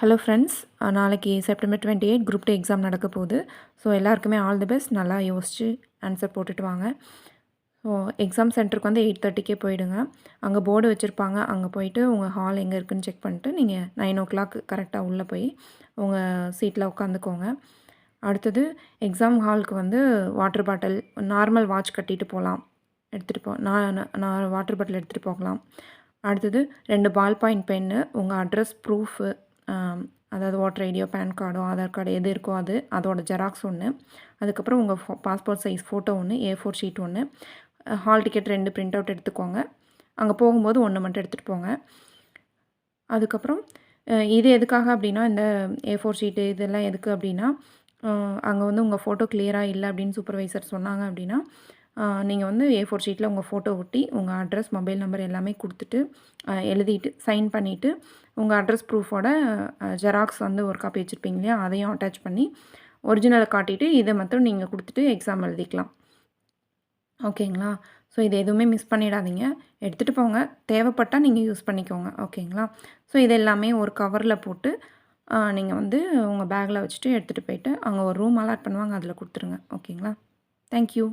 Hello friends நாளைக்கு September twenty eight group D exam நடக்க போகுது. ஸோ எல்லாருக்குமே ஆல் தி பெஸ்ட் நல்லா யோசித்து ஆன்சர் போட்டுட்டு வாங்க. ஸோ எக்ஸாம் சென்டருக்கு வந்து எயிட் தேர்ட்டிக்கே போயிடுங்க. அங்கே போர்டு வச்சுருப்பாங்க. அங்கே போயிட்டு உங்கள் ஹால் எங்கே இருக்குதுன்னு செக் பண்ணிட்டு நீங்கள் நைன் ஓ கிளாக் கரெக்டாக உள்ளே போய் உங்கள் சீட்டில் உட்காந்துக்கோங்க அடுத்தது எக்ஸாம் ஹாலுக்கு வந்து வாட்டர் பாட்டில் நார்மல் வாட்ச் கட்டிட்டு போகலாம் எடுத்துகிட்டு போ நான் நான் வாட்டர் பாட்டில் எடுத்துகிட்டு போகலாம். அடுத்தது ரெண்டு பால் பாயிண்ட் பென்னு உங்கள் அட்ரஸ் ப்ரூஃபு அதாவது ஓட்டர் ஐடியோ பேன் கார்டோ ஆதார் கார்டு எது இருக்கோ அது அதோட ஜெராக்ஸ் ஒன்று அதுக்கப்புறம் உங்கள் ஃபோ பாஸ்போர்ட் சைஸ் ஃபோட்டோ ஒன்று ஏ ஃபோர் ஷீட் ஒன்று ஹால் டிக்கெட் ரெண்டு பிரிண்ட் அவுட் எடுத்துக்கோங்க. அங்கே போகும்போது ஒன்று மட்டும் எடுத்துகிட்டு போங்க. அதுக்கப்புறம் இது எதுக்காக அப்படின்னா இந்த ஏ ஃபோர் ஷீட்டு இதெல்லாம் எதுக்கு அப்படின்னா அங்கே வந்து உங்கள் ஃபோட்டோ கிளியராக இல்லை அப்படின்னு சூப்பர்வைசர் சொன்னாங்க அப்படின்னா நீங்கள் வந்து ஏ ஃபோர் ஷீட்டில் உங்கள் ஃபோட்டோ ஒட்டி உங்கள் அட்ரஸ் மொபைல் நம்பர் எல்லாமே கொடுத்துட்டு எழுதிட்டு சைன் பண்ணிவிட்டு உங்கள் அட்ரஸ் ப்ரூஃபோட ஜெராக்ஸ் வந்து ஒரு காப்பி வச்சுருப்பீங்க இல்லையா? அதையும் அட்டாச் பண்ணி ஒரிஜினலை காட்டிட்டு இதை மட்டும் நீங்கள் கொடுத்துட்டு எக்ஸாம் எழுதிக்கலாம். ஓகேங்களா? ஸோ இது எதுவுமே மிஸ் பண்ணிடாதீங்க. எடுத்துகிட்டு போங்க. தேவைப்பட்டால் நீங்கள் யூஸ் பண்ணிக்கோங்க. ஓகேங்களா? ஸோ இது எல்லாமே ஒரு கவரில் போட்டு நீங்கள் வந்து உங்கள் பேக்கில் வச்சுட்டு எடுத்துகிட்டு போயிட்டு அங்கே ஒரு ரூம் அலாட் பண்ணுவாங்க அதில் கொடுத்துருங்க. ஓகேங்களா? தேங்க்யூ